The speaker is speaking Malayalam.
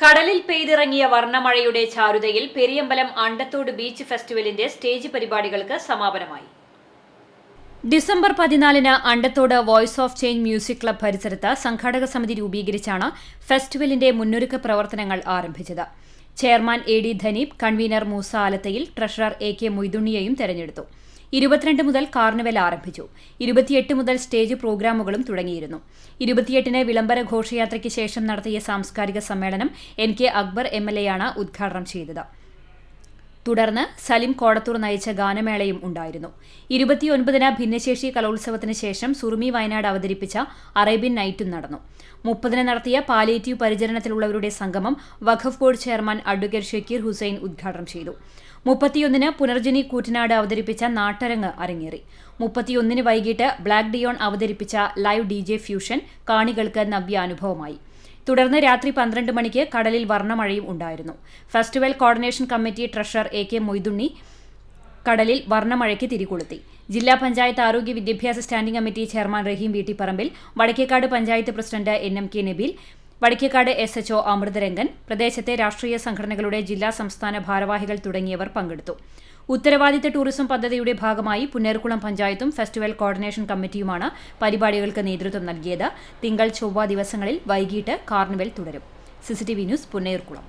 കടലിൽ പെയ്തിറങ്ങിയ വർണമഴയുടെ ചാരുതയിൽ പെരിയമ്പലം അണ്ടത്തോട് ബീച്ച് ഫെസ്റ്റിവലിന്റെ സ്റ്റേജ് പരിപാടികൾക്ക് സമാപനമായി. ഡിസംബർ പതിനാലിന് Andathode voice of change music club പരിസരത്ത് സംഘാടക സമിതി രൂപീകരിച്ചാണ് ഫെസ്റ്റിവലിന്റെ മുന്നൊരുക്ക പ്രവർത്തനങ്ങൾ ആരംഭിച്ചത്. Chairman A D Dhaneep convener Moosa Alathayil treasurer A K മൊയ്തുണ്ണിയെയും തെരഞ്ഞെടുത്തു. ഇരുപത്തിരണ്ട് മുതൽ കാർണിവൽ ആരംഭിച്ചു. ഇരുപത്തിയെട്ട് മുതൽ സ്റ്റേജ് പ്രോഗ്രാമുകളും തുടങ്ങിയിരുന്നു. ഇരുപത്തിയെട്ടിന് വിളംബര ഘോഷയാത്രയ്ക്ക് ശേഷം നടത്തിയ സാംസ്കാരിക സമ്മേളനം N K Akbar M L എയാണ് ഉദ്ഘാടനം ചെയ്തത്. തുടർന്ന് സലിം കോടത്തൂർ നയിച്ച ഗാനമേളയും ഉണ്ടായിരുന്നു. ഇരുപത്തിയൊൻപതിന് ഭിന്നശേഷി കലോത്സവത്തിന് ശേഷം സുറുമി വയനാട് അവതരിപ്പിച്ച അറേബ്യൻ നൈറ്റും നടന്നു. മുപ്പതിന് നടത്തിയ പാലിയേറ്റീവ് പരിചരണത്തിലുള്ളവരുടെ സംഗമം Waqf board chairman advocate Shakeer Hussain ഉദ്ഘാടനം ചെയ്തു. മുപ്പത്തിയൊന്നിന് പുനർജനി കൂറ്റനാട് അവതരിപ്പിച്ച നാട്ടരങ്ങ് അരങ്ങേറി. മുപ്പത്തിയൊന്നിന് വൈകിട്ട് ബ്ലാക്ക് ഡിയോൺ അവതരിപ്പിച്ച ലൈവ് ഡി ഫ്യൂഷൻ കാണികൾക്ക് നവ്യാനുഭവമായി. തുടർന്ന് രാത്രി പന്ത്രണ്ട് മണിക്ക് കടലിൽ വർണമഴയും ഉണ്ടായിരുന്നു. Festival coordination committee treasurer A K Moidunni കടലിൽ വർണമഴയ്ക്ക് തിരികൊളുത്തി. ജില്ലാ പഞ്ചായത്ത് ആരോഗ്യ വിദ്യാഭ്യാസ standing committee chairman Raheem Veettipparambil Vadakkekad panchayat president N M K Nabeel Vadakkekad S H O Amritharangan പ്രദേശത്തെ രാഷ്ട്രീയ സംഘടനകളുടെ ജില്ലാ സംസ്ഥാന ഭാരവാഹികൾ തുടങ്ങിയവർ പങ്കെടുത്തു. ഉത്തരവാദിത്ത ടൂറിസം പദ്ധതിയുടെ ഭാഗമായി പുന്നേർക്കുളം പഞ്ചായത്തും ഫെസ്റ്റിവൽ കോർഡിനേഷൻ കമ്മിറ്റിയുമാണ് പരിപാടികൾക്ക് നേതൃത്വം നൽകിയത്. തിങ്കൾ ചൊവ്വ ദിവസങ്ങളിൽ വൈകിട്ട് കാർണിവൽ തുടരും. CCTV news Punnerkulam